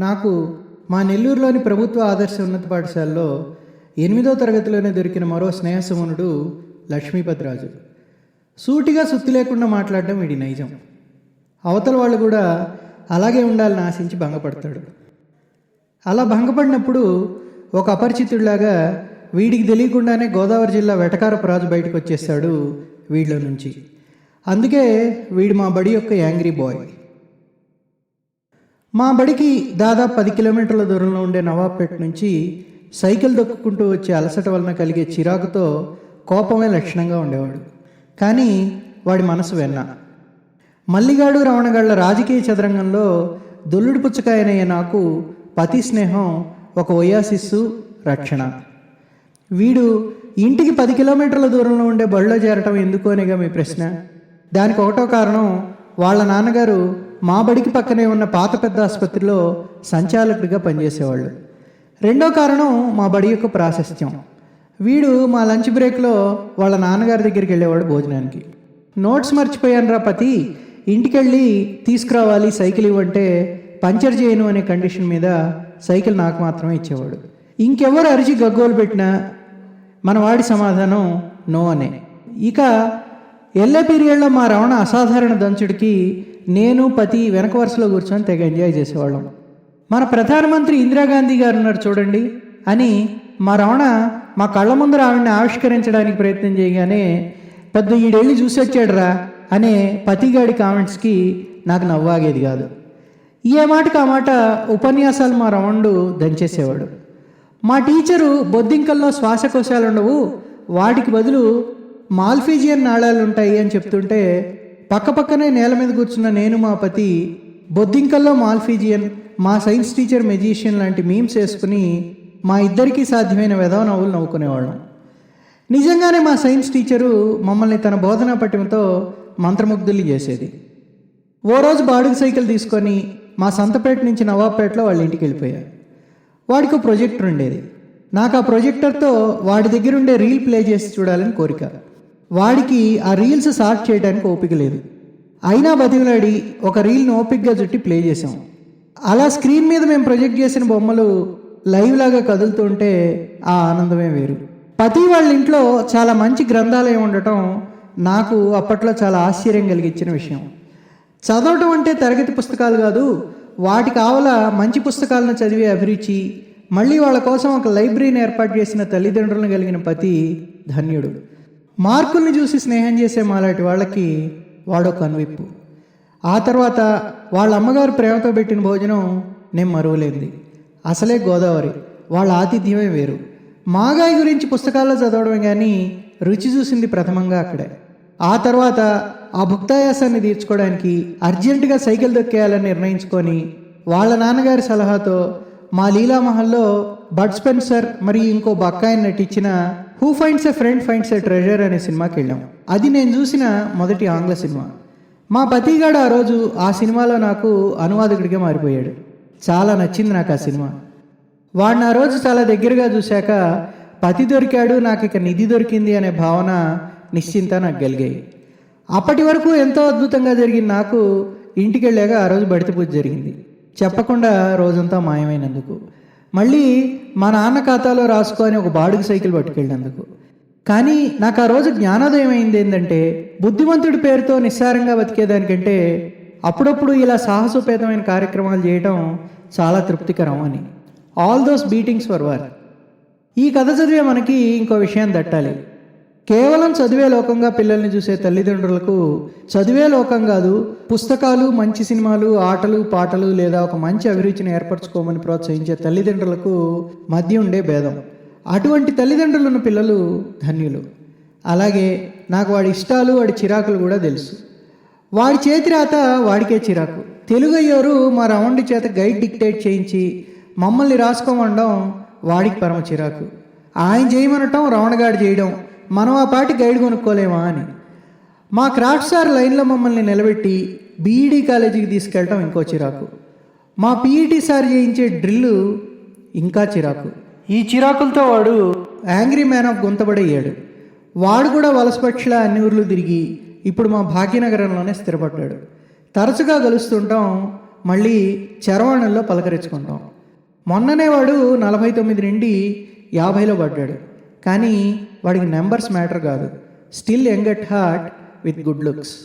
నాకు మా నెల్లూరులోని ప్రభుత్వ ఆదర్శ ఉన్నత పాఠశాలలో ఎనిమిదో తరగతిలోనే దొరికిన మరో స్నేహసమునుడు లక్ష్మీపతిరాజు. సూటిగా సుత్తి లేకుండా మాట్లాడడం వీడి నైజం. అవతల వాళ్ళు కూడా అలాగే ఉండాలని ఆశించి భంగపడతాడు. అలా భంగపడినప్పుడు ఒక అపరిచితుడిలాగా వీడికి తెలియకుండానే గోదావరి జిల్లా వెటకారపు రాజు బయటకు వచ్చేస్తాడు వీడిలో నుంచి. అందుకే వీడు మా బడి యొక్క యాంగ్రీ బాయ్. మా బడికి దాదాపు పది కిలోమీటర్ల దూరంలో ఉండే నవాబ్పేట నుంచి సైకిల్ దొక్కుకుంటూ వచ్చే అలసట వలన కలిగే చిరాకుతో కోపమే లక్షణంగా ఉండేవాడు. కానీ వాడి మనసు వెన్న. మల్లిగాడు రమణగాళ్ళ రాజకీయ చదరంగంలో దొల్లుడు పుచ్చకాయనయ్యే నాకు పతి స్నేహం ఒక ఒయాసిస్సు రక్షణ. వీడు ఇంటికి పది కిలోమీటర్ల దూరంలో ఉండే బడిలో చేరటం ఎందుకు అనేగా మీ ప్రశ్న. దానికి ఒకటో కారణం వాళ్ళ నాన్నగారు మా బడికి పక్కనే ఉన్న పాత పెద్ద ఆసుపత్రిలో సంచాలకుడిగా పనిచేసేవాళ్ళు. రెండో కారణం మా బడి యొక్క ప్రాశస్త్యం. వీడు మా లంచ్ బ్రేక్లో వాళ్ళ నాన్నగారి దగ్గరికి వెళ్ళేవాడు భోజనానికి. నోట్స్ మర్చిపోయాను రా పతి. ఇంటికెళ్ళి తీసుకురావాలి సైకిల్ ఇవ్వంటే పంచర్ చేయను అనే కండిషన్ మీద సైకిల్ నాకు మాత్రమే ఇచ్చేవాడు. ఇంకెవరు అరిచి గగ్గోలు పెట్టినా మన వాడి సమాధానం నో అనే. ఇక ఎల్లే పీరియడ్లో మా రమణ అసాధారణ దంచుడికి నేను పతి వెనక వరుసలో కూర్చొని తెగ ఎంజాయ్ చేసేవాళ్ళం. మన ప్రధానమంత్రి ఇందిరాగాంధీ గారు ఉన్నారు చూడండి అని మా రమణ మా కళ్ళ ముందర ఆవిడని ఆవిష్కరించడానికి ప్రయత్నం చేయగానే పెద్ద ఈడెళ్ళి చూసి వచ్చాడురా అనే పతిగాడి కామెంట్స్కి నాకు నవ్వాగేది కాదు. ఏ మాటకు ఆ మాట ఉపన్యాసాలు మా రమణుడు దంచేసేవాడు. మా టీచరు బొద్దింకల్లో శ్వాసకోశాలు ఉండవు వాటికి బదులు మాల్ఫీజియన్ నాళాలు ఉంటాయి అని చెప్తుంటే పక్కపక్కనే నేల మీద కూర్చున్న నేను మా పతి బొద్దింకల్లో మాల్ఫీజియన్ మా సైన్స్ టీచర్ మెజీషియన్ లాంటి మీమ్స్ వేసుకుని మా ఇద్దరికీ సాధ్యమైన వెధవ నవ్వులు నవ్వుకునేవాళ్ళం. నిజంగానే మా సైన్స్ టీచరు మమ్మల్ని తన బోధనా పట్టిమతో మంత్రముగ్ధుల్ని చేసేది. ఓ రోజు బాడుగు సైకిల్ తీసుకొని మా సంతపేట నుంచి నవాబ్పేటలో వాళ్ళ ఇంటికి వెళ్ళిపోయా. వాడికి ప్రొజెక్టర్ ఉండేది. నాకు ఆ ప్రొజెక్టర్తో వాడి దగ్గరుండే రీల్ ప్లే చేసి చూడాలని కోరిక. వాడికి ఆ రీల్స్ సార్ట్ చేయడానికి ఓపిక లేదు. అయినా బతిమలాడి ఒక రీల్ని ఓపిక్గా చుట్టి ప్లే చేసాం అలా స్క్రీన్ మీద మేము ప్రొజెక్ట్ చేసిన బొమ్మలు లైవ్ లాగా కదులుతుంటే ఆ ఆనందమే వేరు. పతి వాళ్ళ ఇంట్లో చాలా మంచి గ్రంథాలయం ఉండటం నాకు అప్పట్లో చాలా ఆశ్చర్యం కలిగించిన విషయం. చదవటం అంటే తరగతి పుస్తకాలు కాదు వాటి కావల మంచి పుస్తకాలను చదివే అభిరుచి మళ్ళీ వాళ్ళ కోసం ఒక లైబ్రరీని ఏర్పాటు చేసిన తల్లిదండ్రులను కలిగిన పతి ధన్యుడు. మార్కుల్ని చూసి స్నేహం చేసే మాలాంటి వాళ్ళకి వాడో కనువిప్పు ఆ తర్వాత వాళ్ళ అమ్మగారు ప్రేమతో పెట్టిన భోజనం నేను మరువలేంది అసలే గోదావరి. వాళ్ళ ఆతిథ్యమే వేరు. మాగాయి గురించి పుస్తకాల్లో చదవడమే కానీ రుచి చూసింది ప్రథమంగా అక్కడే. ఆ తర్వాత ఆ భుక్తాయాసాన్ని తీర్చుకోవడానికి అర్జెంటుగా సైకిల్ దొక్కేయాలని నిర్ణయించుకొని వాళ్ళ నాన్నగారి సలహాతో మా లీలామహల్లో బడ్ స్పెన్సర్ మరియు ఇంకో బక్కాయిని నటించిన who finds a friend finds a treasure అనే సినిమాకి వెళ్ళాం. అది నేను చూసిన మొదటి ఆంగ్ల సినిమా. మా పతిగాడు ఆ రోజు ఆ సినిమాలో నాకు అనువాదకుడిగా మారిపోయాడు. చాలా నచ్చింది నాకు ఆ సినిమా. వాడిని ఆ రోజు చాలా దగ్గరగా చూశాక పతి దొరికాడు నాకు ఇక నిధి దొరికింది అనే భావన నిశ్చింత నాకు కలిగాయి. అప్పటి వరకు ఎంతో అద్భుతంగా జరిగిన నాకు ఇంటికి వెళ్ళాక ఆ రోజు బడిత పూజ జరిగింది. చెప్పకుండా రోజంతా మాయమైనందుకు. మళ్ళీ మా నాన్న ఖాతాలో రాసుకొని ఒక బాడుగు సైకిల్ పట్టుకెళ్ళినందుకు. కానీ నాకు ఆ రోజు జ్ఞానోదయం అయింది ఏంటంటే బుద్ధిమంతుడి పేరుతో నిస్సారంగా బతికేదానికంటే అప్పుడప్పుడు ఇలా సాహసోపేతమైన కార్యక్రమాలు చేయటం చాలా తృప్తికరం అని. ఆల్ దోస్ బీటింగ్స్ ఫర్ వర్ ఈ కథ చదివే మనకి ఇంకో విషయం దట్టాలి. కేవలం చదివే లోకంగా పిల్లల్ని చూసే తల్లిదండ్రులకు చదివే లోకం కాదు పుస్తకాలు మంచి సినిమాలు ఆటలు పాటలు లేదా ఒక మంచి అభిరుచిని ఏర్పరచుకోమని ప్రోత్సహించే తల్లిదండ్రులకు మధ్య ఉండే భేదం. అటువంటి తల్లిదండ్రులున్న పిల్లలు ధన్యులు. అలాగే నాకు వాడి ఇష్టాలు వాడి చిరాకులు కూడా తెలుసు. వాడి చేతి రాత వాడికే చిరాకు. తెలుగు అయ్యోరు మా రౌండ్ చేత గైడ్ డిక్టేట్ చేయించి మమ్మల్ని రాసుకోమండడం వాడికి పరమ చిరాకు. ఆయన చేయమనటం రవణగాడు చేయడం మనం ఆ పాటి గైడ్ కొనుక్కోలేమా అని. మా క్రాఫ్ట్ సార్ లైన్లో మమ్మల్ని నిలబెట్టి బీఈడీ కాలేజీకి తీసుకెళ్ళటం ఇంకో చిరాకు. మా పీఈటీ సార్ చేయించే డ్రిల్లు ఇంకా చిరాకు. ఈ చిరాకులతో వాడు యాంగ్రీ మ్యాన్ ఆఫ్ గుంతబడయ్యాడు వాడు కూడా వలసపక్షిలా అన్ని ఊర్లు తిరిగి ఇప్పుడు మా భాగ్యనగరంలోనే స్థిరపడ్డాడు. తరచుగా కలుస్తుంటాం మళ్ళీ చరవాణుల్లో పలకరించుకుంటాం. మొన్ననే వాడు నలభై తొమ్మిది నుండి యాభైలో పడ్డాడు. కానీ వాడికి నెంబర్స్ మ్యాటర్ కాదు. Still young at heart with good looks.